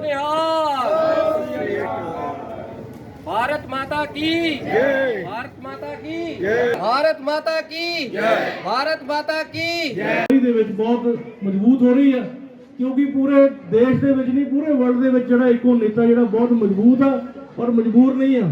निहाल भारत माता की भारत माता की भारत माता की भारत माता की ਲੜਾਈ ਦੇ ਵਿੱਚ ਬਹੁਤ ਮਜ਼ਬੂਤ ਹੋ ਰਹੀ ਹੈ ਕਿਉਂਕਿ ਪੂਰੇ ਦੇਸ਼ ਦੇ ਵਿੱਚ ਨਹੀਂ ਪੂਰੇ ਵਰਲਡ ਦੇ ਵਿੱਚ ਜਿਹੜਾ ਇੱਕੋ ਨੇਤਾ ਜਿਹੜਾ ਬਹੁਤ ਮਜ਼ਬੂਤ ਆ ਔਰ ਮਜਬੂਰ ਨਹੀਂ ਆ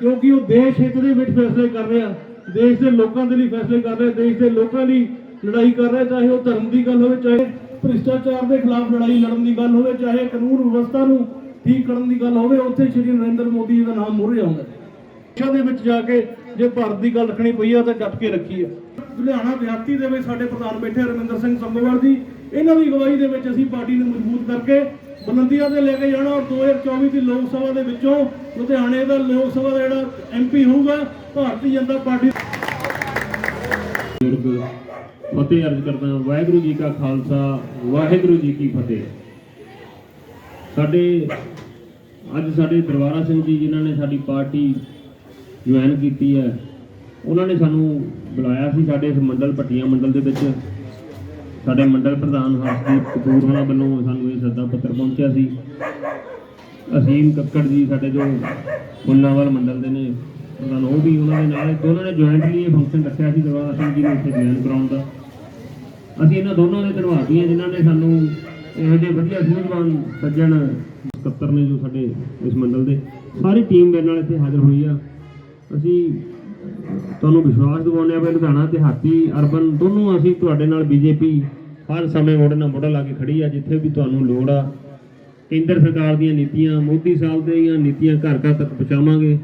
ਕਿਉਂਕਿ ਉਹ ਦੇਸ਼ ਹਿੱਤ ਦੇ ਵਿੱਚ ਫੈਸਲੇ ਕਰ ਰਿਹਾ ਦੇਸ਼ ਦੇ ਲੋਕਾਂ ਦੇ ਲਈ ਫੈਸਲੇ ਕਰ ਰਿਹਾ ਦੇਸ਼ ਦੇ ਲੋਕਾਂ ਲਈ ਲੜਾਈ ਕਰ ਰਿਹਾ ਚਾਹੇ ਉਹ ਧਰਮ ਦੀ ਗੱਲ ਹੋਵੇ ਚਾਹੇ ਭ੍ਰਿਸ਼ਟਾਚਾਰ ਦੇ ਖਿਲਾਫ ਲੜਾਈ ਲੜਨ ਦੀ ਗੱਲ ਹੋਵੇ, ਚਾਹੇ ਕਾਨੂੰਨ ਵਿਵਸਥਾ ਨੂੰ ਠੀਕ ਕਰਨ ਦੀ ਗੱਲ ਹੋਵੇ, ਉੱਥੇ ਸ਼੍ਰੀ ਨਰਿੰਦਰ ਮੋਦੀ ਜੀ ਦਾ ਨਾਮ ਮੁਹਰੇ ਆਉਂਦਾ ਦੇਸ਼ਾਂ ਦੇ ਵਿੱਚ ਜਾ ਕੇ ਜੇ ਭਾਰਤ ਦੀ ਗੱਲ ਰੱਖਣੀ ਪਈ ਆ, ਤਾਂ ਡਟ ਕੇ ਰੱਖੀ ਆ। ਲੁਧਿਆਣਾ ਦਿਹਾਤੀ ਦੇ ਵਿੱਚ ਸਾਡੇ ਪ੍ਰਧਾਨ ਬੈਠੇ ਆ ਸਿੰਘ ਸੰਗੋਵਾਲ ਜੀ। ਇਹਨਾਂ ਦੀ ਅਗਵਾਈ ਦੇ ਵਿੱਚ ਅਸੀਂ ਪਾਰਟੀ ਨੂੰ ਮਜ਼ਬੂਤ ਕਰਕੇ ਬੁਲੰਦੀਆਂ ਤੇ ਲੈ ਕੇ ਜਾਣਾ ਔਰ 2024 ਦੀ ਲੋਕ ਸਭਾ ਦੇ ਵਿੱਚੋਂ ਲੁਧਿਆਣੇ ਦਾ ਲੋਕ ਸਭਾ ਦਾ ਜਿਹੜਾ ਐਮਪੀ ਹੋਊਗਾ, ਭਾਰਤੀ ਜਨਤਾ ਪਾਰਟੀ ਫਤਿਹ ਅਰਜ਼ ਕਰਦਾ ਵਾਹਿਗੁਰੂ ਜੀ ਕਾ ਖਾਲਸਾ, ਵਾਹਿਗੁਰੂ ਜੀ ਕੀ ਫਤਿਹ। ਸਾਡੇ, ਅੱਜ ਸਾਡੇ ਦਰਬਾਰਾ ਸਿੰਘ ਜੀ, ਜਿਨ੍ਹਾਂ ਨੇ ਸਾਡੀ ਪਾਰਟੀ ਜੁਆਇਨ ਕੀਤੀ ਹੈ, ਉਹਨਾਂ ਨੇ ਸਾਨੂੰ ਬੁਲਾਇਆ ਸੀ ਸਾਡੇ ਇਸ ਮੰਡਲ ਪੱਟੀਆਂ ਮੰਡਲ ਦੇ ਵਿੱਚ। ਸਾਡੇ ਮੰਡਲ ਪ੍ਰਧਾਨ ਹਰਦੀਪ ਕਪੂਰ ਹੋਣਾ ਵੱਲੋਂ ਸਾਨੂੰ ਇਹ ਸੱਦਾ ਪੱਤਰ ਪਹੁੰਚਿਆ ਸੀ। ਅਸੀਮ ਕੱਕੜ ਜੀ ਸਾਡੇ ਜੋ ਫੁੱਲਾਂਵਾਲ ਮੰਡਲ ਦੇ ਨੇ ਪ੍ਰਧਾਨ ਉਹ ਵੀ ਉਹਨਾਂ ਦੇ ਨਾਲ ਦੋਨਾਂ ਨੇ ਜੁਆਇੰਟਲੀ ਇਹ ਫੰਕਸ਼ਨ ਰੱਖਿਆ ਸੀ ਦਰਬਾਰਾ ਸਿੰਘ ਜੀ ਨੂੰ ਇੱਥੇ ਜੁਆਇਨ ਕਰਾਉਣ ਦਾ। ਅਸੀਂ ਇਹਨਾਂ ਦੋਨਾਂ ਦੇ ਧੰਨਵਾਦੀ ਹਾਂ ਜਿਨ੍ਹਾਂ ਨੇ ਸਾਨੂੰ ਇਹੋ ਜਿਹੇ ਵਧੀਆ ਸੂਝਵਾਨ ਸੱਜਣ ਸਕੱਤਰ ਨੇ ਜੋ ਸਾਡੇ ਇਸ ਮੰਡਲ ਦੇ। ਸਾਰੀ ਟੀਮ ਮੇਰੇ ਨਾਲ ਇੱਥੇ ਹਾਜ਼ਰ ਹੋਈ ਆ। ਅਸੀਂ ਤੁਹਾਨੂੰ ਵਿਸ਼ਵਾਸ ਦਿਵਾਉਂਦੇ ਆ ਵੀ ਲੁਧਿਆਣਾ ਤੇ ਹਾਤੀ, ਅਰਬਨ ਦੋਨੋਂ ਅਸੀਂ ਤੁਹਾਡੇ ਨਾਲ ਬੀਜੇਪੀ ਹਰ ਸਮੇਂ ਮੋਢੇ ਨਾਲ ਮੋਢਾ ਲਾ ਕੇ ਖੜੀ ਆ, ਜਿੱਥੇ ਵੀ ਤੁਹਾਨੂੰ ਲੋੜ ਆ। ਕੇਂਦਰ ਸਰਕਾਰ ਦੀਆਂ ਨੀਤੀਆਂ, ਮੋਦੀ ਸਾਹਿਬ ਦੀਆਂ ਨੀਤੀਆਂ ਘਰ ਘਰ ਤੱਕ ਪਹੁੰਚਾਵਾਂਗੇ।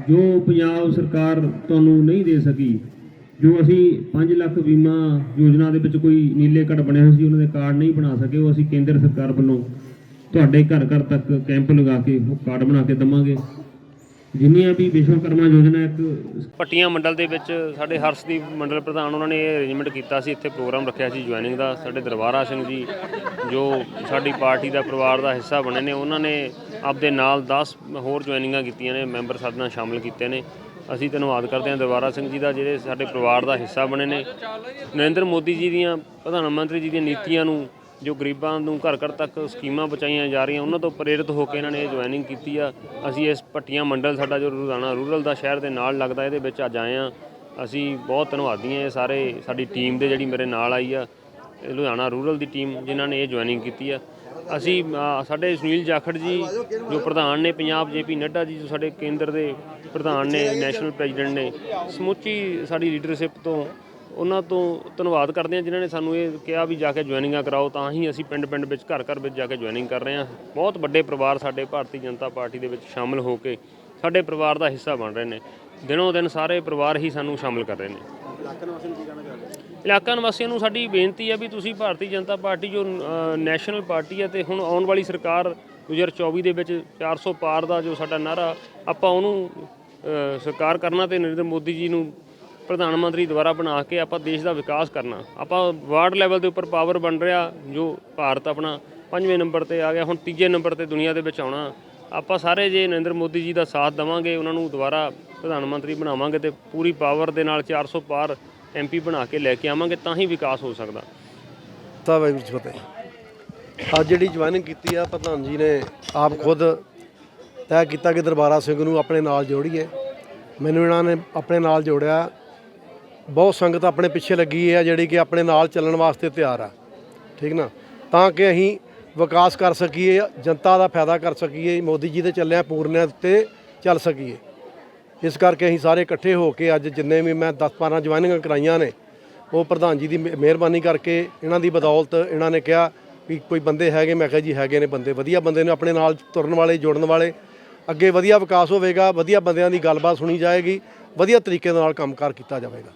ਜੋ ਪੰਜਾਬ ਸਰਕਾਰ ਤੁਹਾਨੂੰ ਨਹੀਂ ਦੇ ਸਕੀ, ਜੋ ਅਸੀਂ 5 ਲੱਖ ਬੀਮਾ ਯੋਜਨਾ ਦੇ ਵਿੱਚ ਕੋਈ ਨੀਲੇ ਕਾਰਡ ਬਣਿਆ ਹੋਇਆ ਸੀ, ਉਹਨਾਂ ਦੇ ਕਾਰਡ ਨਹੀਂ ਬਣਾ ਸਕੇ, ਉਹ ਅਸੀਂ ਕੇਂਦਰ ਸਰਕਾਰ ਵੱਲੋਂ ਤੁਹਾਡੇ ਘਰ ਘਰ ਤੱਕ ਕੈਂਪ ਲਗਾ ਕੇ ਉਹ ਕਾਰਡ ਬਣਾ ਕੇ ਦਵਾਂਗੇ। ਜਿੰਨੀਆਂ ਵੀ ਵਿਸ਼ਵਕਰਮਾ ਯੋਜਨਾ ਇੱਕ ਪੱਟੀਆਂ ਮੰਡਲ ਦੇ ਵਿੱਚ ਸਾਡੇ ਹਰਸ਼ਦੀਪ ਮੰਡਲ ਪ੍ਰਧਾਨ ਉਹਨਾਂ ਨੇ ਇਹ ਅਰੇਂਜਮੈਂਟ ਕੀਤਾ ਸੀ, ਇੱਥੇ ਪ੍ਰੋਗਰਾਮ ਰੱਖਿਆ ਸੀ ਜੁਆਇਨਿੰਗ ਦਾ, ਸਾਡੇ ਦਰਬਾਰਾ ਸਿੰਘ ਜੀ, ਜੋ ਸਾਡੀ ਪਾਰਟੀ ਦਾ ਪਰਿਵਾਰ ਦਾ ਹਿੱਸਾ ਬਣੇ ਨੇ, ਉਹਨਾਂ ਨੇ ਆਪਦੇ ਨਾਲ 10 ਹੋਰ ਜੁਆਇਨਿੰਗਾਂ ਕੀਤੀਆਂ ਨੇ, ਮੈਂਬਰ ਸਾਡੇ ਨਾਲ ਸ਼ਾਮਲ ਕੀਤੇ ਨੇ। ਅਸੀਂ ਧੰਨਵਾਦ ਕਰਦੇ ਹਾਂ ਦਰਬਾਰਾ ਸਿੰਘ ਜੀ ਦਾ, ਜਿਹੜੇ ਸਾਡੇ ਪਰਿਵਾਰ ਦਾ ਹਿੱਸਾ ਬਣੇ ਨੇ। ਨਰਿੰਦਰ ਮੋਦੀ ਜੀ ਦੀਆਂ, ਪ੍ਰਧਾਨ ਮੰਤਰੀ ਜੀ ਦੀਆਂ ਨੀਤੀਆਂ ਨੂੰ ਜੋ ਗਰੀਬਾਂ ਨੂੰ ਘਰ ਘਰ ਤੱਕ ਸਕੀਮਾਂ ਪਹੁੰਚਾਈਆਂ ਜਾ ਰਹੀਆਂ, ਉਹਨਾਂ ਤੋਂ ਪ੍ਰੇਰਿਤ ਹੋ ਕੇ ਇਹਨਾਂ ਨੇ ਇਹ ਜੁਆਇਨਿੰਗ ਕੀਤੀ ਆ। ਅਸੀਂ ਇਸ ਪੱਟੀਆਂ ਮੰਡਲ, ਸਾਡਾ ਜੋ ਲੁਧਿਆਣਾ ਰੂਰਲ ਦਾ ਸ਼ਹਿਰ ਦੇ ਨਾਲ ਲੱਗਦਾ, ਇਹਦੇ ਵਿੱਚ ਅੱਜ ਆਏ ਆ ਅਸੀਂ ਬਹੁਤ ਧੰਨਵਾਦੀ ਹਾਂ ਇਹ ਸਾਰੇ, ਸਾਡੀ ਟੀਮ ਦੇ ਜਿਹੜੀ ਮੇਰੇ ਨਾਲ ਆਈ ਆ ਲੁਧਿਆਣਾ ਰੂਰਲ ਦੀ ਟੀਮ ਜਿਨ੍ਹਾਂ ਨੇ ਇਹ ਜੁਆਇਨਿੰਗ ਕੀਤੀ ਆ। ਅਸੀਂ ਸਾਡੇ ਸੁਨੀਲ ਜਾਖੜ ਜੀ, ਜੋ ਪ੍ਰਧਾਨ ਨੇ, ਪੰਜਾਬ ਜੇਪੀ ਨੱਡਾ ਜੀ, ਜੋ ਸਾਡੇ ਕੇਂਦਰ ਦੇ ਪ੍ਰਧਾਨ ਨੇ ਨੈਸ਼ਨਲ ਪ੍ਰੈਜ਼ੀਡੈਂਟ ਨੇ, ਸਮੁੱਚੀ ਸਾਡੀ ਲੀਡਰਸ਼ਿਪ ਤੋਂ ਉਹਨਾਂ ਤੋਂ ਧੰਨਵਾਦ ਕਰਦੇ ਹਾਂ ਜਿਨ੍ਹਾਂ ਨੇ ਸਾਨੂੰ ਇਹ ਕਿਹਾ ਵੀ ਜਾ ਕੇ ਜੁਆਇਨਿੰਗਾਂ ਕਰਾਓ ਤਾਂ ਹੀ ਅਸੀਂ ਪਿੰਡ-ਪਿੰਡ ਵਿੱਚ ਘਰ-ਘਰ ਵਿੱਚ ਜਾ ਕੇ ਜੁਆਇਨਿੰਗ ਕਰ ਰਹੇ ਹਾਂ। ਬਹੁਤ ਵੱਡੇ ਪਰਿਵਾਰ ਸਾਡੇ ਭਾਰਤੀ ਜਨਤਾ ਪਾਰਟੀ ਦੇ ਵਿੱਚ ਸ਼ਾਮਲ ਹੋ ਕੇ ਸਾਡੇ ਪਰਿਵਾਰ ਦਾ ਹਿੱਸਾ ਬਣ ਰਹੇ ਨੇ। ਦਿਨੋਂ ਦਿਨ ਸਾਰੇ ਪਰਿਵਾਰ ਹੀ ਸਾਨੂੰ ਸ਼ਾਮਲ ਕਰ ਰਹੇ ਨੇ। ਇਲਾਕਾ ਨਿਵਾਸੀਆਂ ਨੂੰ ਸਾਡੀ ਬੇਨਤੀ ਹੈ ਵੀ ਤੁਸੀਂ ਭਾਰਤੀ ਜਨਤਾ ਪਾਰਟੀ ਜੋ ਨੈਸ਼ਨਲ ਪਾਰਟੀ ਹੈ ਤੇ ਹੁਣ ਆਉਣ ਵਾਲੀ ਸਰਕਾਰ 2024 ਦੇ ਵਿੱਚ 400 ਪਾਰ ਦਾ ਜੋ ਸਾਡਾ ਨਾਰਾ ਆਪਾਂ ਉਹਨੂੰ ਸਰਕਾਰ ਕਰਨਾ ਤੇ ਨਰਿੰਦਰ ਮੋਦੀ ਜੀ ਨੂੰ ਪ੍ਰਧਾਨ ਮੰਤਰੀ ਦੁਆਰਾ ਬਣਾ ਕੇ ਆਪਾਂ ਦੇਸ਼ ਦਾ ਵਿਕਾਸ ਕਰਨਾ। ਆਪਾਂ ਵਾਰਡ ਲੈਵਲ ਦੇ ਉੱਪਰ ਪਾਵਰ ਬਣ ਰਿਹਾ, ਜੋ ਭਾਰਤ ਆਪਣਾ ਪੰਜਵੇਂ ਨੰਬਰ ਤੇ ਆ ਗਿਆ, ਹੁਣ ਤੀਜੇ ਨੰਬਰ ਤੇ ਦੁਨੀਆ ਦੇ ਵਿੱਚ ਆਉਣਾ। ਆਪਾਂ ਸਾਰੇ ਜੇ ਨਰਿੰਦਰ ਮੋਦੀ ਜੀ ਦਾ ਸਾਥ ਦੇਵਾਂਗੇ, ਉਹਨਾਂ ਨੂੰ ਦੁਬਾਰਾ ਪ੍ਰਧਾਨ ਮੰਤਰੀ ਬਣਾਵਾਂਗੇ ਤੇ ਪੂਰੀ ਪਾਵਰ ਦੇ ਨਾਲ 400 ਪਾਰ ਐਮਪੀ ਬਣਾ ਕੇ ਲੈ ਕੇ ਆਵਾਂਗੇ, ਤਾਂ ਹੀ ਵਿਕਾਸ ਹੋ ਸਕਦਾ। ਤਾਂ ਵਾਹਿਗੁਰੂ ਜੀ ਫਤਿਹ। ਅੱਜ ਜਿਹੜੀ ਜੁਆਇਨਿੰਗ ਕੀਤੀ ਆ, ਪ੍ਰਧਾਨ ਜੀ ਨੇ ਆਪ ਖੁਦ ਤੈਅ ਕੀਤਾ ਕਿ ਦਰਬਾਰਾ ਸਿੰਘ ਨੂੰ ਆਪਣੇ ਨਾਲ ਜੋੜੀਏ। ਮੈਨੂੰ ਇਹਨਾਂ ਨੇ ਆਪਣੇ ਨਾਲ ਜੋੜਿਆ। ਬਹੁਤ ਸੰਗਤ ਆਪਣੇ ਪਿੱਛੇ ਲੱਗੀ ਹੈ ਜਿਹੜੀ ਕਿ ਆਪਣੇ ਨਾਲ ਚੱਲਣ ਵਾਸਤੇ ਤਿਆਰ ਆ। ਠੀਕ ਨਾ? ਤਾਂ ਕਿ ਅਸੀਂ ਵਿਕਾਸ ਕਰ ਸਕੀਏ, ਜਨਤਾ ਦਾ ਫਾਇਦਾ ਕਰ ਸਕੀਏ, ਮੋਦੀ ਜੀ ਦੇ ਚੱਲਿਆ ਪੂਰਨਿਆਂ ਤੇ ਚੱਲ ਸਕੀਏ। ਇਸ ਕਰਕੇ ਅਸੀਂ ਸਾਰੇ ਇਕੱਠੇ ਹੋ ਕੇ ਅੱਜ ਜਿੰਨੇ ਵੀ ਮੈਂ 10 12 ਜੁਆਇਨਿੰਗਾਂ ਕਰਾਈਆਂ ਨੇ, ਉਹ ਪ੍ਰਧਾਨ ਜੀ ਦੀ ਮਿਹਰਬਾਨੀ ਕਰਕੇ ਇਹਨਾਂ ਦੀ ਬਦੌਲਤ ਇਹਨਾਂ ਨੇ ਕਿਹਾ ਵੀ ਕੋਈ ਬੰਦੇ ਹੈਗੇ, ਮੈਂ ਕਿਹਾ ਜੀ ਹੈਗੇ ਨੇ ਬੰਦੇ, ਵਧੀਆ ਬੰਦੇ ਨੇ ਆਪਣੇ ਨਾਲ ਤੁਰਨ ਵਾਲੇ, ਜੁੜਨ ਵਾਲੇ। ਅੱਗੇ ਵਧੀਆ ਵਿਕਾਸ ਹੋਵੇਗਾ, ਵਧੀਆ ਬੰਦਿਆਂ ਦੀ ਗੱਲਬਾਤ ਸੁਣੀ ਜਾਏਗੀ, ਵਧੀਆ ਤਰੀਕੇ ਨਾਲ ਕੰਮਕਾਰ ਕੀਤਾ ਜਾਵੇਗਾ।